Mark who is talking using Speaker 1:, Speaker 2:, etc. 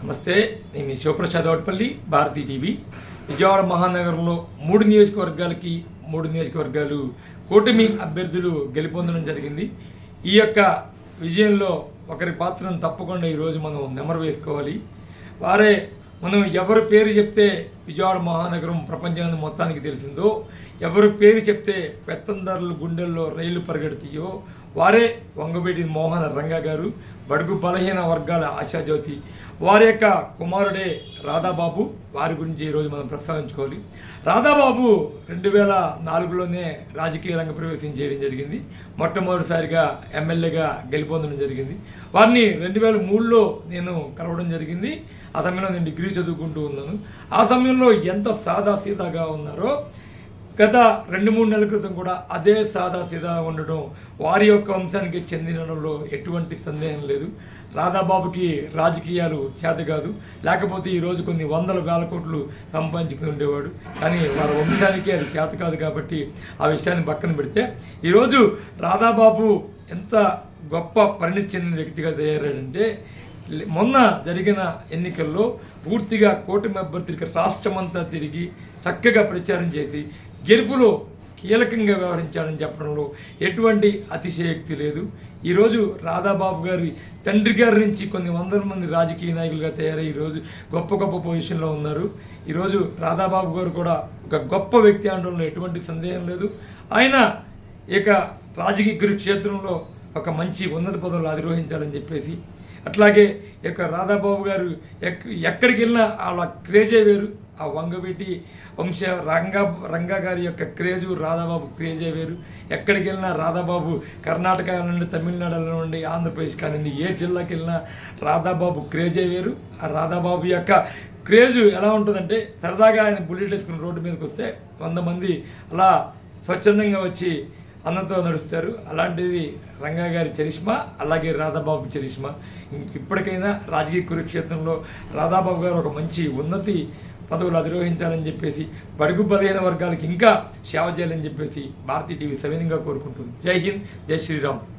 Speaker 1: నమస్తే నేను మీ శివప్రసాద్ అవుట్పల్లి భారతీ టీవీ. విజయవాడ మహానగరంలో మూడు నియోజకవర్గాలకి మూడు నియోజకవర్గాలు కూటమి అభ్యర్థులు గెలుపొందడం జరిగింది. ఈ యొక్క విజయంలో ఒకరి పాత్రను తప్పకుండా ఈరోజు మనం నెమరు వేసుకోవాలి. వారే మనం ఎవరి పేరు చెప్తే విజయవాడ మహానగరం ప్రపంచాన్ని మొత్తానికి తెలిసిందో ఎవరి పేరు చెప్తే పెత్తందారుల గుండెల్లో రైళ్ళు పరిగెడతాయో వారే వంగబేటి మోహన రంగా గారు బడుగు బలహీన వర్గాల ఆశాజ్యోతి. వారి యొక్క కుమారుడే రాధాబాబు వారి గురించి ఈరోజు మనం ప్రస్తావించుకోవాలి. రాధాబాబు రెండు వేల నాలుగులోనే రాజకీయ రంగ ప్రవేశం చేయడం జరిగింది. మొట్టమొదటిసారిగా ఎమ్మెల్యేగా గెలుపొందడం జరిగింది. వారిని రెండు వేల మూడులో నేను కలవడం జరిగింది. ఆ సమయంలో నేను డిగ్రీ చదువుకుంటూ ఉన్నాను. ఆ సమయంలో ఎంత సాదా సీదాగా ఉన్నారో గత రెండు మూడు నెలల క్రితం కూడా అదే సాదాసీదా ఉండడం వారి యొక్క వంశానికి చెందినలో ఎటువంటి సందేహం లేదు. రాధాబాబుకి రాజకీయాలు చేత కాదు. లేకపోతే ఈరోజు కొన్ని వందల వేల కోట్లు సంపాదించుకుని ఉండేవాడు. కానీ వారి వంశానికి అది చేత కాదు కాబట్టి ఆ విషయాన్ని పక్కన పెడితే ఈరోజు రాధాబాబు ఎంత గొప్ప పరిణితి చెందిన వ్యక్తిగా తయారాడంటే మొన్న జరిగిన ఎన్నికల్లో పూర్తిగా కూటమి అభ్యర్థులకి రాష్ట్రమంతా తిరిగి చక్కగా ప్రచారం చేసి గెలుపులో కీలకంగా వ్యవహరించాడని చెప్పడంలో ఎటువంటి అతిశయోక్తి లేదు. ఈరోజు రాధాబాబు గారి తండ్రి గారి నుంచి కొన్ని వందల మంది రాజకీయ నాయకులుగా తయారై ఈరోజు గొప్ప గొప్ప పొజిషన్లో ఉన్నారు. ఈరోజు రాధాబాబు గారు కూడా ఒక గొప్ప వ్యక్తి అనడంలో ఎటువంటి సందేహం లేదు. ఆయన ఇక రాజకీయ కురుక్షేత్రంలో ఒక మంచి ఉన్నత పదవులు అధిరోహించాలని చెప్పేసి అట్లాగే యొక్క రాధాబాబు గారు ఎక్ ఎక్కడికి వెళ్ళినా వాళ్ళ క్రేజే వేరు. ఆ వంగవీటి వంశ రంగా రంగా గారి యొక్క క్రేజు రాధాబాబు క్రేజే వేరు. ఎక్కడికి వెళ్ళినా రాధాబాబు కర్ణాటక నుండి తమిళనాడు నుండి ఆంధ్రప్రదేశ్ కానివ్వండి ఏ జిల్లాకి వెళ్ళినా రాధాబాబు క్రేజే వేరు. ఆ రాధాబాబు యొక్క క్రేజు ఎలా ఉంటుందంటే సరదాగా ఆయన బుల్లెట్ వేసుకుని రోడ్డు మీదకి వస్తే వంద మంది అలా స్వచ్ఛందంగా వచ్చి అన్నంతో నడుస్తారు. అలాంటిది రంగా గారి చరిష్మా అలాగే రాధాబాబు చరిష్మా. ఇప్పటికైనా రాజకీయ కురుక్షేత్రంలో రాధాబాబు గారు ఒక మంచి ఉన్నతి పదవులు అధిరోహించాలని చెప్పేసి బడుగు బలహీన వర్గాలకి ఇంకా సేవ చేయాలని చెప్పేసి భారతీ టీవీ సవినంగా కోరుకుంటుంది. జై హింద్ జై శ్రీరామ్.